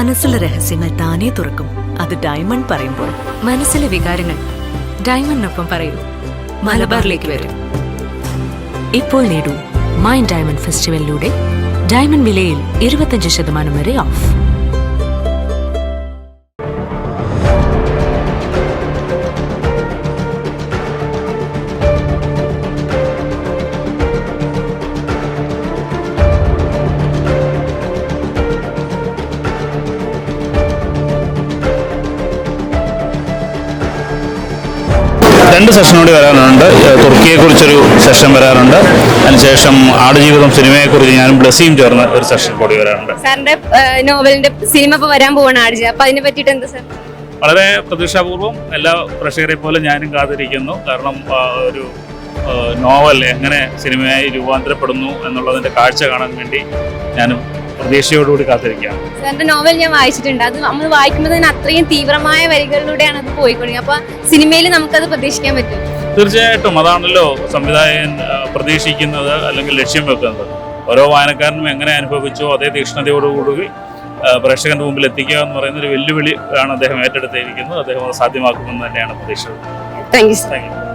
മനസ്സിലെ രഹസ്യങ്ങൾ താനേ തുറക്കും. അത് ഡയമണ്ട് പറയുമ്പോൾ മനസ്സിലെ വികാരങ്ങൾ ഡയമണ്ടിനൊപ്പം പറയൂ. മലബാറിലേക്ക് വരും. ഇപ്പോൾ നേടൂ മൈൻഡ് ഡയമണ്ട് ഫെസ്റ്റിവലിലൂടെ ഡയമണ്ട് വിലയിൽ ഇരുപത്തഞ്ച് ശതമാനം വരെ ഓഫ്. രണ്ട് സെഷൻ കൂടി വരാനുണ്ട്. തുർക്കിയെക്കുറിച്ചൊരു സെഷൻ വരാനുണ്ട്. അതിനുശേഷം ആടുജീവിതം സിനിമയെക്കുറിച്ച് ഞാനും ബ്ലസ്സിയും ചേർന്ന് ഒരു സെഷൻ കൂടി വരാനുണ്ട്. സാറിന്റെ നോവലിന്റെ സിനിമ ഇപ്പൊ വരാൻ പോവാണ് ആടുജ. അപ്പൊ അതിനെ പറ്റിട്ട് എന്താ സാർ? വളരെ പ്രതീക്ഷാപൂർവം എല്ലാ പ്രേക്ഷകരെ പോലെ ഞാനും കാത്തിരിക്കുന്നു. കാരണം ഒരു നോവൽ എങ്ങനെ സിനിമയായി രൂപാന്തരപ്പെടുന്നു എന്നുള്ളതിന്റെ കാഴ്ച കാണാൻ വേണ്ടി ഞാനും പ്രതീക്ഷയോടുകൂടി കാത്തിരിക്കുകയാണ് സാറിന്റെ നോവൽ ഞാൻ വായിച്ചിട്ടുണ്ട്. അത് നമ്മൾ വായിക്കുമ്പോൾ തന്നെ അത്രയും തീവ്രമായ വരികളിലൂടെയാണ് അത് പോയിക്കൊണ്ടിരിക്കുന്നത് അപ്പൊ സിനിമയിൽ നമുക്കത് പ്രതീക്ഷിക്കാൻ പറ്റും. തീർച്ചയായിട്ടും. അതാണല്ലോ സംവിധായകൻ പ്രതീക്ഷിക്കുന്നത് അല്ലെങ്കിൽ ലക്ഷ്യം വെക്കുന്നത്. ഓരോ വായനക്കാരനും എങ്ങനെ അനുഭവിച്ചോ അതേ തീക്ഷ്ണതയോടുകൂടി പ്രേക്ഷകന്റെ മുമ്പിൽ എത്തിക്കുക എന്ന് പറയുന്ന ഒരു വെല്ലുവിളി ആണ് അദ്ദേഹം ഏറ്റെടുത്തിരിക്കുന്നത്. അദ്ദേഹം അത് സാധ്യമാക്കുമെന്ന് തന്നെയാണ് പ്രതീക്ഷ. Thank you thank you